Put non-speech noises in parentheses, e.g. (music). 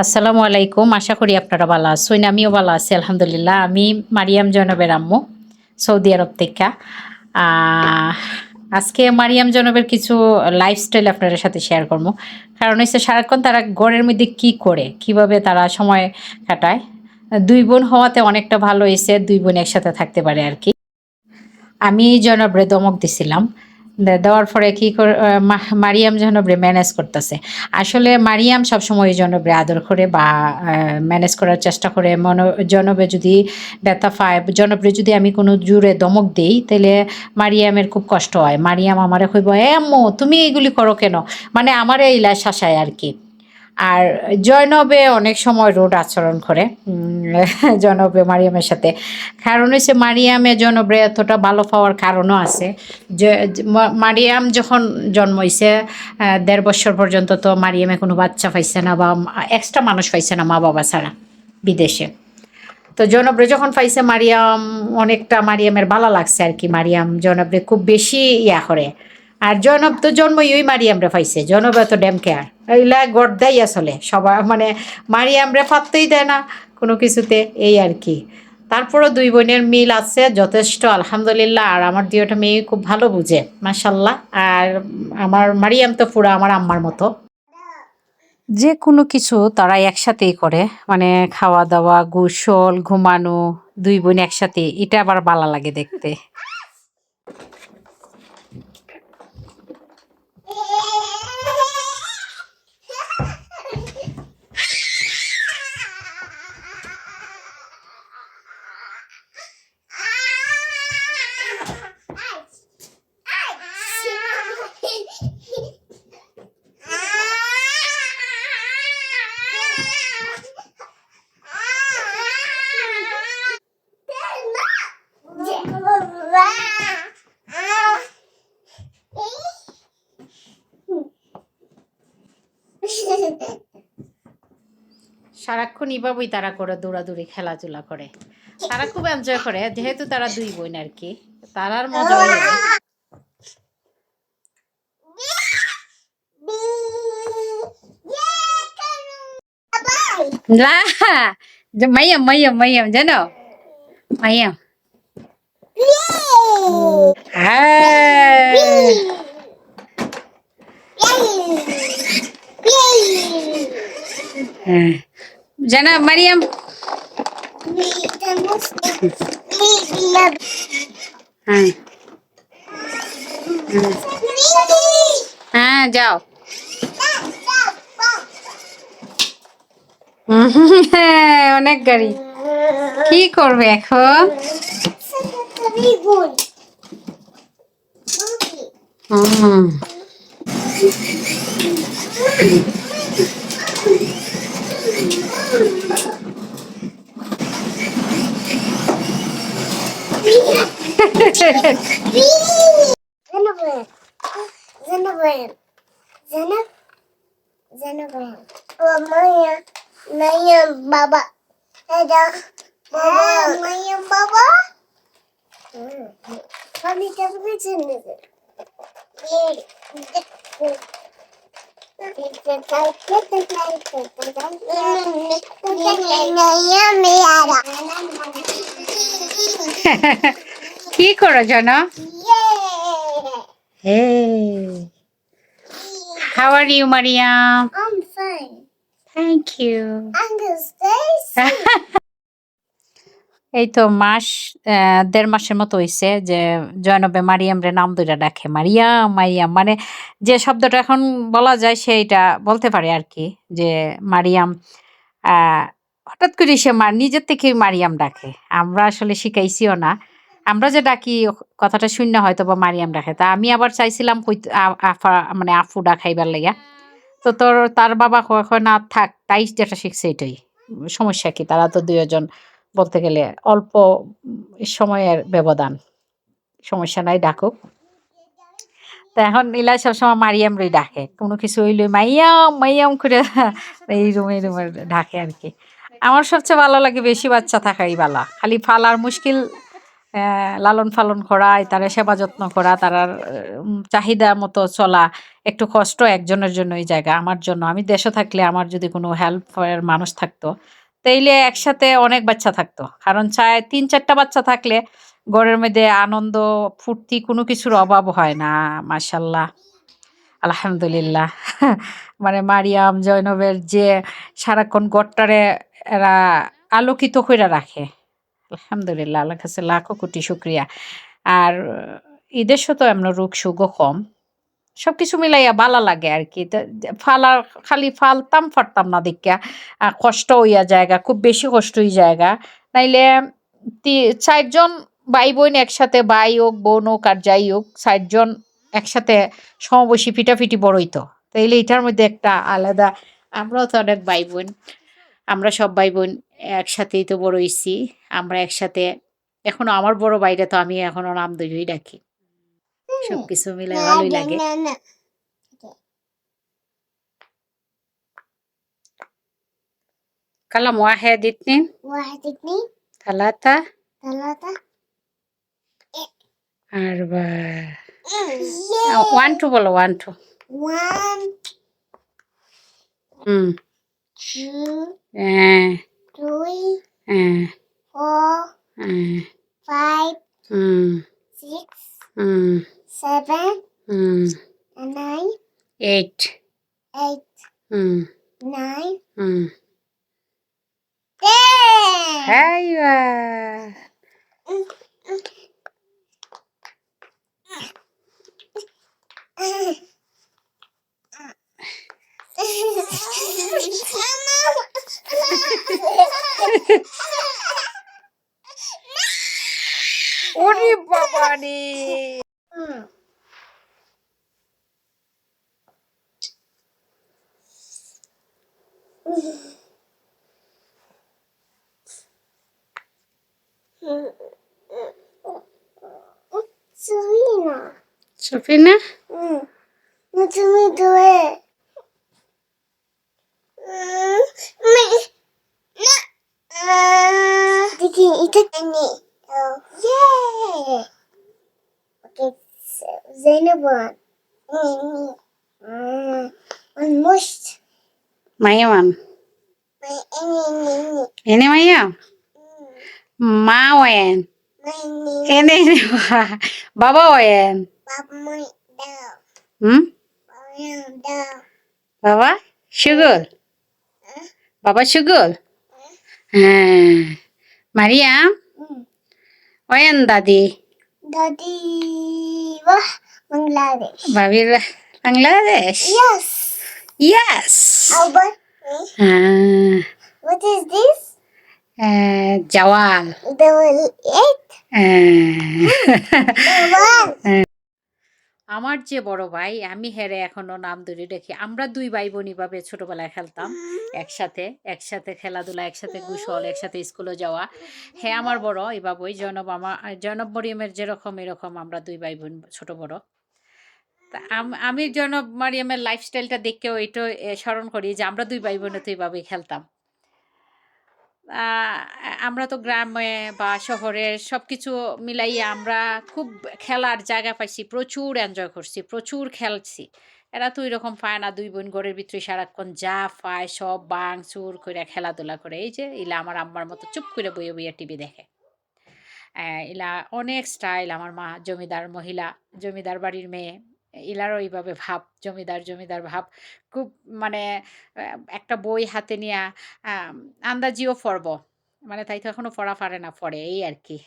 আসসালামু আলাইকুম, আশা করি আপনারা ভালো আছেন, আমিও ভালো আছি, আলহামদুলিল্লাহ। আমি মারিয়াম জনবের আম্মু, সৌদি আরব থেকে। আজকে মারিয়াম জনবের কিছু লাইফস্টাইল আপনাদের সাথে শেয়ার করব। কারণ হচ্ছে সারাক্ষণ তারা ঘরের মধ্যে কি করে, কীভাবে তারা সময় কাটায়। দুই বোন হওয়াতে অনেকটা ভালো হয়েছে দুই বোন একসাথে থাকতে পারে আর কি। আমি জনবরে দমক দিছিলাম। দেওয়ার পরে কী মারিয়াম জনবরে ম্যানেজ করতেছে। আসলে মারিয়াম সবসময় জনবরে আদর করে বা ম্যানেজ করার চেষ্টা করে। মন জনবে যদি ব্যথা পায়, জনবরে যদি আমি কোনো জুড়ে দমক দিই তাহলে মারিয়ামের খুব কষ্ট হয়। মারিয়াম আমারে কইব, এ তুমি এইগুলি করো কেন? মানে আমারে লাশ শাসায় আর কি। আর জয়নবে অনেক সময় রোড আচরণ করে। (laughs) জনবে মারিয়ামের সাথে। কারণ হচ্ছে মারিয়ামে জনবে এতটা ভালো পাওয়ার কারণও আছে। যে মারিয়াম যখন জন্মইছে দেড় বছর পর্যন্ত তো মারিয়ামে কোনো বাচ্চা পাইছে না বা এক্সট্রা মানুষ পাইছে না মা বাবা ছাড়া বিদেশে। তো জনব্রে যখন পাইছে, মারিয়াম অনেকটা মারিয়ামের ভালো লাগছে আর কি। মারিয়াম জনব্রে খুব বেশি ইয়া করে। আর জনব তো জন্মই ওই মারিয়ামরে পাইছে, জনব এত ড্যাম কেয়ার এইলা গড়দাই আসলে সবাই মানে মারিয়ামরে পাত্তই দেয় না কোনো কিছুতে, এই আর কি। তারপরও দুই বোনের মিল আছে, যথেষ্ট, আলহামদুলিল্লাহ। আর আমার দুইটা মেয়ে খুব ভালো বুঝে মাসাল্লাহ আর আমার মারিয়াম তো পুরো আমার আম্মার মতো। যে কোনো কিছু তারা একসাথেই করে মানে খাওয়া দাওয়া গোসল, ঘুমানো, দুই বোন একসাথে, এটা আবার ভালো লাগে দেখতে। সারাক্ষণ এভাবেই তারা করে দৌড়াদৌড়ি খেলাধুলা করে। তারা খুব এনজয় করে যেহেতু তারা দুই বোন আর কি। তারার মজা মাইয়াম মাইয়াম মাইয়াম জানো? মাইয়াম হ্যাঁ। হ্যাঁ। জানা মারিয়াম হ্যাঁ হ্যাঁ যাও হ্যাঁ, অনেক গাড়ি কি করবে এখন হুম Zenobel. Zenab. Zenobel. Oh, Maya. Maya, Baba. Ada. Baba. Maya, Baba. Kami tak berjumpa. কি করো জানো হে how are you Mariam I'm fine. Thank you I'm gonna (laughs) এই তো মাস দেড় মাসের মতো হইছে যে জয়নবে মারিয়াম রে নাম দুইটা ডাকে। মারিয়াম মারিয়াম মানে যে শব্দটা এখন বলা যায় সেইটা বলতে পারে আর কি যে মারিয়াম আহ, হঠাৎ করে সে নিজের থেকেই মারিয়াম ডাকে। আমরা আসলে শিখাইছিও না। আমরা যে ডাকি, কথাটা শূন্য হয়তো বা মারিয়াম ডাকে। তা আমি আবার চাইছিলাম আফা মানে আফু ডাকাইবার লাইয়া তো তোর, তার বাবা কয় না, থাক, তাই যেটা শিখছে এটাই। সমস্যা কি? তারা তো দুইজন বলতে গেলে অল্প সময়ের ব্যবধান। সমস্যা নাই, ডাকুক। তা এখন ইলা সবসময় মারিয়াম রে ডাকে। কোনো কিছু হইলে মাইয়াম মাইয়াম করে এই রুমে রুমে ডাকে আর কি। আমার সবচেয়ে ভালো লাগে বেশি বাচ্চা থাকাই ভালো খালি ফালার মুশকিল লালন পালন করা, তার সেবা যত্ন করা, তার চাহিদা মতো চলা, একটু কষ্ট একজনের জন্য এই জায়গা, আমার জন্য। আমি দেশে থাকলে আমার যদি কোনো হেল্প মানুষ থাকতো, তাইলে একসাথে অনেক বাচ্চা থাকতো। কারণ চায়, তিন চারটা বাচ্চা থাকলে ঘরের মধ্যে আনন্দ, ফুর্তি কোনো কিছুর অভাব হয় না মাসাল্লাহ আলহামদুলিল্লাহ। (laughs) মানে মারিয়াম, জয়নবের যে সারাক্ষণ গড়টারে এরা আলোকিত করে রাখে। আলহামদুলিল্লাহ আল্লাহ কাছে লাখো কোটি শুক্রিয়া। আর ঈদের তো এমন রোগ সুগও কম। সব কিছু মিলাইয়া ভালো লাগে আর কি। ফালার, খালি ফালতাম ফারতাম না দেখিয়া। কষ্ট হইয়া জায়গা, খুব বেশি কষ্ট হই জায়গা। নাইলে চারজন ভাই বোন একসাথে, ভাই হোক, বোন হোক আর যাই হোক, চারজন একসাথে সমবয়সী পিটাপিটি বড়ই তো। তাইলে এটার মধ্যে একটা আলাদা, আমরাও তো অনেক ভাই বোন। আমরা সব ভাই বোন একসাথেই তো বড় হইছি আমরা একসাথে এখনো আমার বড় ভাইরা তো আমি এখনো নাম দইই ডাকি সবকিছু মিলে ভালোই লাগে Banana. كلام واحد اتنين واحد اثنين ثلاثة ثلاثة أربعة Yeah. وان تو বলো one two One, hmm two, হ্যাঁ দুই হ্যাঁ ফোর হ্যাঁ ফাইভ হুম সিক্স হুম সেভেন হুম নাইন এইট এইট হুম নাইন হুম টেন হ্যাঁ Thank you. ওরে বাবা রে Serena. Safina Mm. What わーできん、いたったね。Oh. Yay! Okay, so Zainab won. Me, me. One most. Maya won. My enemy. Any Maya? Ma won. Any Baba won. Baba won. Hmm? Baba. Sugar. Baba Sugar. হ্যাঁ Mariam Mm. When দাদি Daddy. Wah, Bangladesh. ভাবির Bangladesh Yes. Yes How about me? হ্যাঁ What is this? Ah, জওয়াল Double eight. হ্যাঁ। Double. আমার যে বড় ভাই, আমি হেরে এখনও নাম ধরে রেখি আমরা দুই ভাই বোনই ভাবে ছোটবেলায় খেলতাম। একসাথে একসাথে খেলাধুলা, একসাথে গুসল, একসাথে স্কুলে যাওয়া। হ্যাঁ আমার বড় এভাবেই জনব আমার জনব মরিয়মের যেরকম, এরকম আমরা দুই ভাই বোন ছোট বড়। তা আম- জনব মরিয়মের লাইফস্টাইলটা দেখেও এটা স্মরণ করি যে আমরা দুই ভাই বোনে তো এইভাবেই খেলতাম। আমরা তো গ্রামে বা শহরে সব কিছু মিলাইয়া আমরা খুব খেলার জায়গা পাইছি, প্রচুর এনজয় করছি, প্রচুর খেলছি। এরা তো এরকম পায় না, দুই বোন ঘরের ভিতরে সারাক্ষণ যা পায় সব বাং চুর করে খেলাধুলা করে। এই যে ইলা আমার আম্মার মতো চুপ করে বইয়ে বইয়ে টিভি দেখে। ইলা অনেক স্টাইল আমার মা, জমিদার মহিলা, জমিদার বাড়ির মেয়ে। ইলারও এইভাবে ভাব, জমিদার জমিদার ভাব। খুব মানে একটা বই হাতে নিয়ে আন্দাজিও পড়ব মানে তাই তো এখনও পড়া পারে না পড়ে এই আর কি।